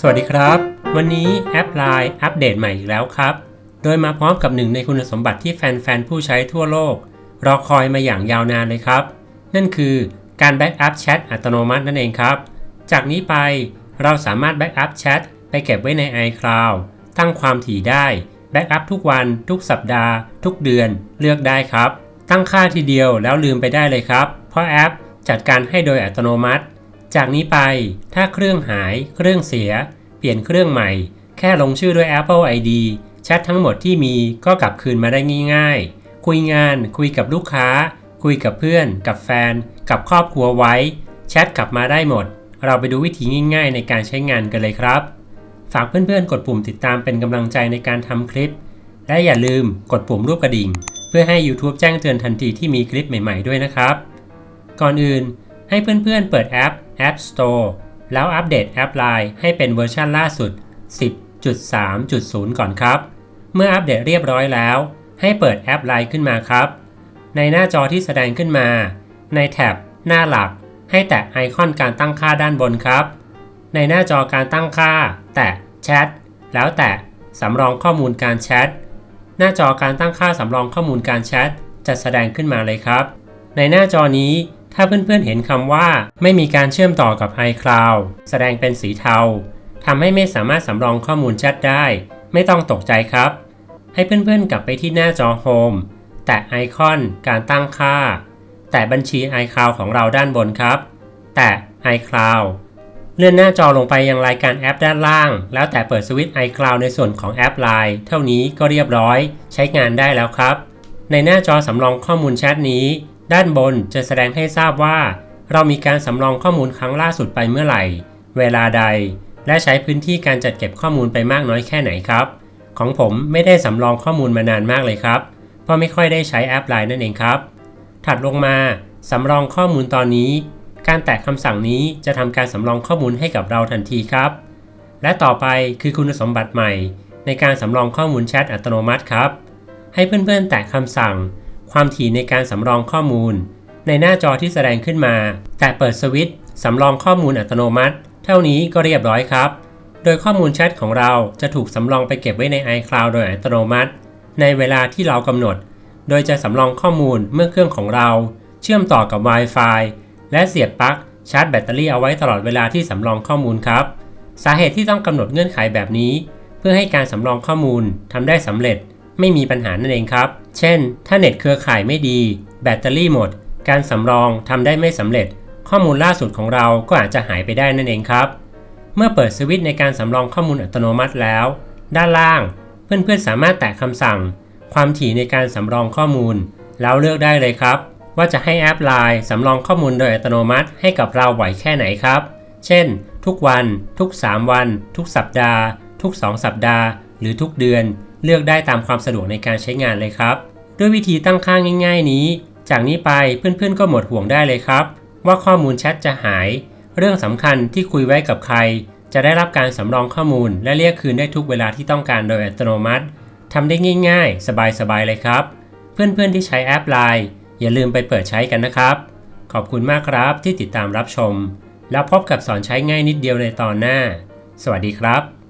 สวัสดีครับ วันนี้แอป Line อัปเดตใหม่อีกแล้วครับ โดยมาพร้อมกับหนึ่งในคุณสมบัติที่แฟนๆ ผู้ใช้ทั่วโลก รอคอยมาอย่างยาวนานเลยครับ นั่นคือการแบ็กอัพแชทอัตโนมัตินั่นเองครับ จากนี้ไปเราสามารถแบ็กอัพแชทไปเก็บไว้ใน iCloud ตั้งความถี่ได้แบ็กอัพทุกวันทุกสัปดาห์ ทุกเดือนเลือกได้ครับ ตั้งค่าทีเดียวแล้วลืมไปได้เลยครับ เพราะแอปจัดการให้โดยอัตโนมัติ จากนี้ไปถ้าเครื่องหาย เครื่องเสีย เปลี่ยนเครื่องใหม่ แค่ลงชื่อด้วย Apple ID แชททั้งหมดที่มีก็กลับคืนมาได้ง่ายๆ คุยงาน คุยกับลูกค้า คุยกับเพื่อน กับแฟน กับครอบครัวไว้ แชทกลับมาได้หมด เราไปดูวิธีง่ายๆ ในการใช้งานกันเลยครับ ฝากเพื่อนๆ กดปุ่มติดตามเป็นกำลังใจในการทำคลิป และอย่าลืมกดปุ่มรูปกระดิ่ง เพื่อให้ YouTube แจ้งเตือนทันทีที่มีคลิปใหม่ๆด้วยนะครับ ก่อนอื่นให้เพื่อนๆ เปิดแอป App Store แล้วอัปเดตแอป Line ให้เป็นเวอร์ชันล่าสุด 10.3.0 ก่อนครับ เมื่ออัปเดตเรียบร้อยแล้ว ให้เปิดแอป Line ขึ้นมาครับ ในหน้าจอที่แสดงขึ้นมา ในแท็บ หน้าหลัก ให้แตะไอคอนการตั้งค่าด้านบนครับ ในหน้าจอการตั้งค่า แตะแชทแล้วแตะสำรองข้อมูลการแชทหน้าจอการตั้งค่าสำรองข้อมูลการแชทจะแสดงขึ้นมาเลยครับ ในหน้าจอนี้ ถ้าเพื่อนๆเห็นคำว่าไม่มีการเชื่อมต่อกับ iCloud แสดงเป็นสีเทาทำให้ไม่สามารถสำรองข้อมูลแชทได้ ไม่ต้องตกใจครับ ให้เพื่อนๆกลับไปที่หน้าจอ Home แตะไอคอนการตั้งค่า แตะบัญชี iCloud ของเราด้านบนครับ แตะ iCloud เลื่อนหน้าจอลงไปยังรายการแอปด้านล่าง แล้วแต่เปิดสวิตช์ iCloud ในส่วนของแอป Line เท่านี้ก็เรียบร้อย ใช้งานได้แล้วครับ ในหน้าจอสำรองข้อมูลแชทนี้ ด้านบนจะแสดงให้ทราบว่า เรามีการสำรองข้อมูลครั้งล่าสุดไปเมื่อไหร่ เวลาใด และใช้พื้นที่การจัดเก็บข้อมูลไปมากน้อยแค่ไหนครับ ของผมไม่ได้สำรองข้อมูลมานานมากเลยครับ เพราะไม่ค่อยได้ใช้แอป Line นั่นเองครับ ถัดลงมาสำรองข้อมูลตอนนี้ การแตะคำสั่งนี้จะทำการสำรองข้อมูลให้กับเราทันทีครับ และต่อไปคือคุณสมบัติใหม่ ในการสำรองข้อมูลแชทอัตโนมัติครับ ให้เพื่อนๆ แตะคำสั่ง ความถี่ในการสำรองข้อมูล ในหน้าจอที่แสดงขึ้นมา แตะเปิดสวิตช์สำรองข้อมูลอัตโนมัติ เท่านี้ก็เรียบร้อยครับ โดยข้อมูลแชทของเราจะถูกสำรองไปเก็บไว้ใน iCloud โดยอัตโนมัติ ในเวลาที่เรากำหนด โดยจะสำรองข้อมูลเมื่อเครื่องของเรา เชื่อมต่อกับ Wi-Fi และเสียบปลั๊กชาร์จแบตเตอรี่เอาไว้ตลอดเวลาที่สำรองข้อมูลครับ สาเหตุที่ต้องกำหนดเงื่อนไขแบบนี้ เพื่อให้การสำรองข้อมูลทำได้สำเร็จ ไม่มีปัญหานั่นเองครับ เช่น ถ้าเน็ตเครือข่ายไม่ดี แบตเตอรี่หมด การสำรองทำได้ไม่สำเร็จ ข้อมูลล่าสุดของเราก็อาจจะหายไปได้นั่นเองครับ เมื่อเปิดสวิตช์ในการสำรองข้อมูลอัตโนมัติแล้ว ด้านล่าง เพื่อนๆสามารถแตะคำสั่ง ความถี่ในการสำรองข้อมูล แล้วเลือกได้เลยครับ ว่าจะให้แอป Line สำรองข้อมูลโดยอัตโนมัติให้กับเราไหวแค่ไหนครับ เช่น ทุกวัน ทุก 3 วัน ทุกสัปดาห์ ทุก 2 สัปดาห์ หรือทุกเดือน เลือกได้ตามความสะดวกในการใช้งานเลยครับ ด้วยวิธีตั้งค่าง่าย ๆ นี้ จากนี้ไปเพื่อนๆก็หมดห่วงได้เลยครับ ว่าข้อมูลแชทจะหาย เรื่องสำคัญที่คุยไว้กับใคร จะได้รับการสำรองข้อมูล และเรียกคืนได้ทุกเวลาที่ต้องการโดยอัตโนมัติทำได้ง่าย ๆ สบายๆเลยครับ เพื่อนๆที่ใช้แอป Line อย่าลืมไปเปิดใช้กันนะครับ ขอบคุณมากครับที่ติดตามรับชม แล้วพบกับสอนใช้ง่ายนิดเดียวในตอนหน้า สวัสดีครับ